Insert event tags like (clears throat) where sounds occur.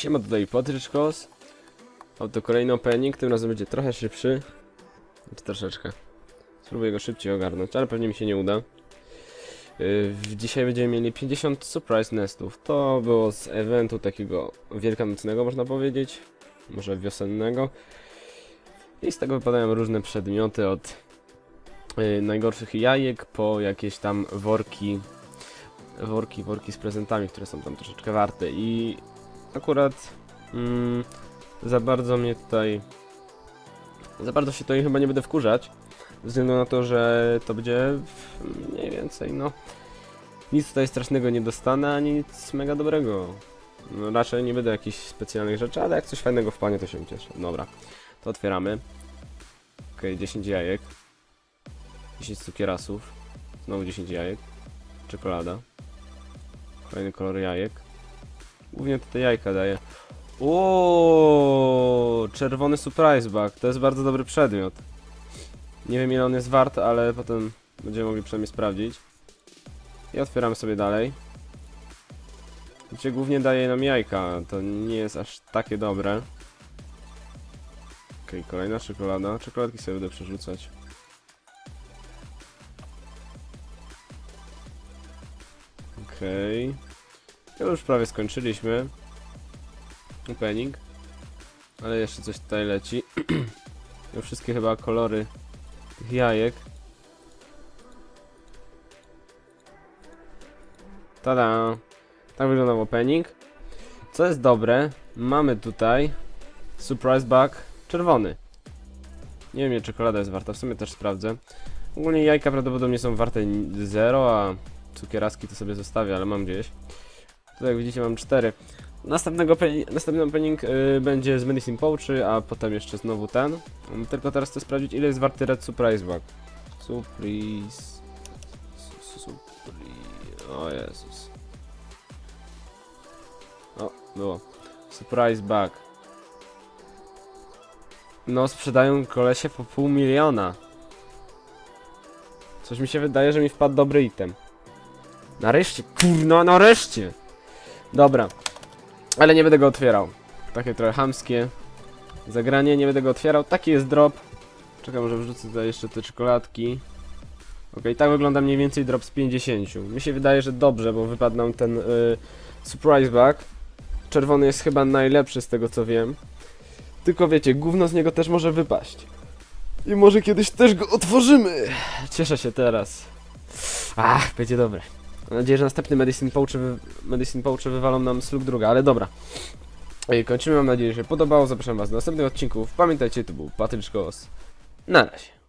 Siema, tutaj Patryczkos. Oto kolejny opening, tym razem będzie trochę szybszy. Znaczy troszeczkę. Spróbuję go szybciej ogarnąć, ale pewnie mi się nie uda. Yy, Dzisiaj będziemy mieli 50 surprise nestów. To było z eventu takiego wielkanocnego, można powiedzieć. Może wiosennego. I z tego wypadają różne przedmioty od yy, najgorszych jajek po jakieś tam worki worki, worki z prezentami, które są tam troszeczkę warte i akurat mm, za bardzo mnie tutaj za bardzo się tutaj chyba nie będę wkurzać ze względu na to, że to będzie mniej więcej no nic tutaj strasznego nie dostanę, ani nic mega dobrego. No, raczej nie będę jakichś specjalnych rzeczy, ale jak coś fajnego wpanie to się ucieszę dobra, to otwieramy. Ok, 10 jajek. 10 cukierasów. Znowu 10 jajek. Czekolada. Kolejny kolor jajek. Głównie te jajka daje. O, czerwony surprise bag. To jest bardzo dobry przedmiot. Nie wiem ile on jest wart, ale potem będziemy mogli przynajmniej sprawdzić. I otwieramy sobie dalej. Gdzie głównie daje nam jajka. To nie jest aż takie dobre. Okej, kolejna czekolada. Czekoladki sobie będę przerzucać. Okej. Okay. Już prawie skończyliśmy. Opening. Ale jeszcze coś tutaj leci. (clears throat) Już wszystkie chyba kolory tych jajek. Tada! Tak wyglądał opening. Co jest dobre, mamy tutaj surprise bug czerwony. Nie wiem, ile czekolada jest warta, w sumie też sprawdzę. Ogólnie jajka prawdopodobnie są warte 0, a cukieraski to sobie zostawię, ale mam gdzieś. Tutaj jak widzicie mam cztery. Następnego następny opening y, będzie z Medicine Pouchy, a potem jeszcze znowu ten. Tylko teraz chcę sprawdzić ile jest warty Red Surprise Bug. Surprise... su- Surprise... O Jezus. O, było. Surprise Bug. No, sprzedają kolesie po pół miliona. Coś mi się wydaje, że mi wpadł dobry item. Nareszcie, kurno, nareszcie! Dobra. Ale nie będę go otwierał. Takie trochę hamskie. Zagranie, nie będę go otwierał. Taki jest drop. Czekam, że wrzucę tutaj jeszcze te czekoladki. Ok, tak wygląda mniej więcej drop z 50. Mi się wydaje, że dobrze, bo wypadł nam ten y, surprise bug. Czerwony jest chyba najlepszy z tego co wiem. Tylko wiecie, gówno z niego też może wypaść. I może kiedyś też go otworzymy. Cieszę się teraz. Ach, będzie dobre. Mam nadzieję, że następny Medicine Pouch, wy... Medicine Pouch wywalą nam slug druga, ale dobra. Ej, kończymy, mam nadzieję, że się podobało. Zapraszam was do następnych odcinków. Pamiętajcie, to był Patryczkos. Na razie.